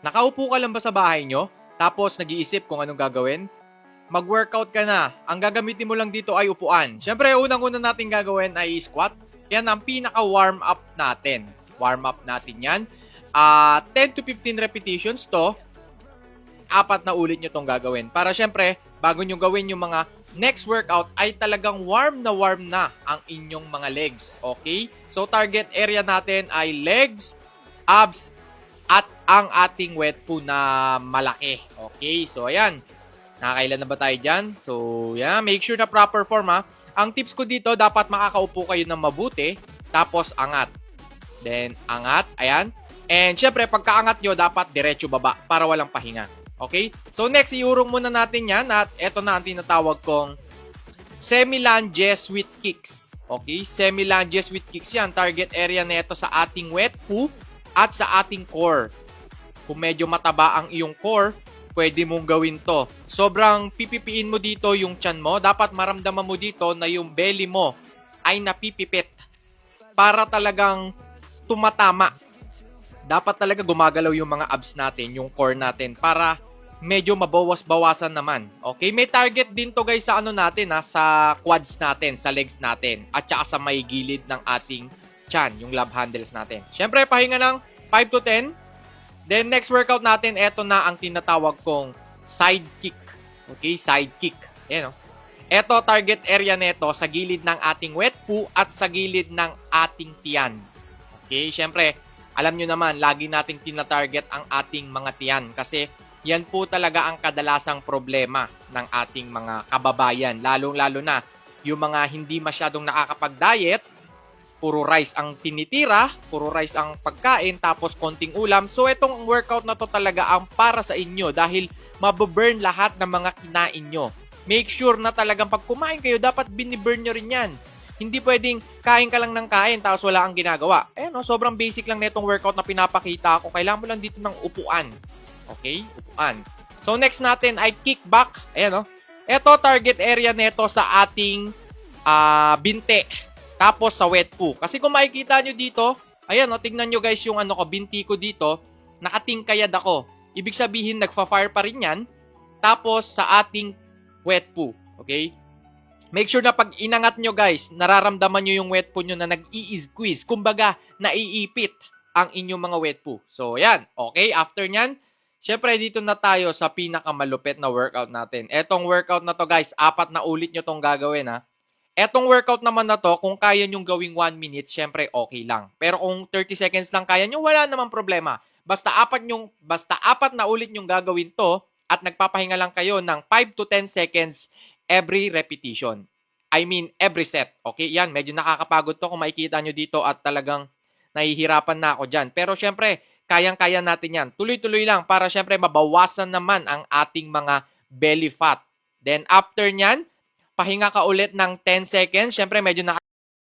Nakaupo ka lang ba sa bahay nyo? Tapos nag-iisip kung anong gagawin? Mag-workout ka na. Ang gagamitin mo lang dito ay upuan. Siyempre, unang-una natin gagawin ay squat. Yan ang pinaka-warm up natin. Warm up natin yan. Ah, 10 to 15 repetitions to. Apat na ulit nyo tong gagawin. Para syempre, bago nyo gawin yung mga next workout ay talagang warm na warm na ang inyong mga legs. Okay? So, target area natin ay legs, abs, ang ating wet po na malaki. Okay? So, ayan. Nakakailan na ba tayo dyan? So, yeah, make sure na proper form ha. Ang tips ko dito, dapat makakaupo kayo ng mabuti, tapos angat. Then, angat, ayan. And syempre, pagkaangat nyo, dapat diretso baba para walang pahinga. Okay? So, next, iurong muna natin yan at eto na ang tinatawag kong semi-lunges with kicks. Okay? Semi-lunges with kicks yan. Target area nito sa ating wet poo at sa ating core. Kung medyo mataba ang iyong core, pwede mong gawin to. Sobrang pipipiin mo dito yung chan mo. Dapat maramdaman mo dito na yung belly mo ay napipipit para talagang tumatama. Dapat talaga gumagalaw yung mga abs natin, yung core natin para medyo mabawas-bawasan naman. Okay? May target din to guys sa ano natin ha, sa quads natin, sa legs natin, at saka sa may gilid ng ating chan, yung love handles natin. Siyempre, pahinga ng 5 to 10. Then next workout natin, eto na ang tinatawag kong side kick. Okay, side kick. Ayan o. Eto, target area neto sa gilid ng ating wet poo at sa gilid ng ating tiyan. Okay, syempre, alam nyo naman, lagi nating tinatarget ang ating mga tiyan kasi yan po talaga ang kadalasang problema ng ating mga kababayan. Lalong-lalo na yung mga hindi masyadong nakakapag-diet, puro rice ang tinitira, puro rice ang pagkain, tapos konting ulam. So, itong workout na to talaga ang para sa inyo dahil mababurn lahat ng mga kinain nyo. Make sure na talagang pag kumain kayo, dapat biniburn nyo rin yan. Hindi pwedeng kain ka lang ng kain tapos wala kang ginagawa. Eh no, sobrang basic lang nitong workout na pinapakita ko. Kailangan mo lang dito ng upuan. Okay? Upuan. So next natin ay kick back. Ayan no. Ito target area nito sa ating ah, binte. Tapos sa wet poo. Kasi kung makikita nyo dito, ayan no, tignan nyo guys yung ano ko, binti ko dito, nakatingkayad ako. Ibig sabihin, nagfa-fire pa rin yan. Tapos sa ating wet poo. Okay? Make sure na pag inangat nyo guys, nararamdaman nyo yung wet poo nyo na nag-i-squeeze. Kumbaga, naiipit ang inyong mga wet poo. So, yan. Okay, after nyan, syempre dito na tayo sa pinakamalupit na workout natin. Etong workout na to guys, apat na ulit nyo tong gagawin ha. Etong workout naman na to, kung kaya nyong gawing 1 minute, syempre okay lang. Pero kung 30 seconds lang kaya nyo, wala namang problema. Basta apat, nyong, basta apat na ulit nyong gagawin to at nagpapahinga lang kayo ng 5 to 10 seconds every repetition. I mean, every set. Okay, yan. Medyo nakakapagod to kung makikita nyo dito at talagang nahihirapan na ako dyan. Pero syempre, kayang-kaya natin yan. Tuloy-tuloy lang para syempre mabawasan naman ang ating mga belly fat. Then after nyan, pahinga ka ulit ng 10 seconds. Syempre, medyo naka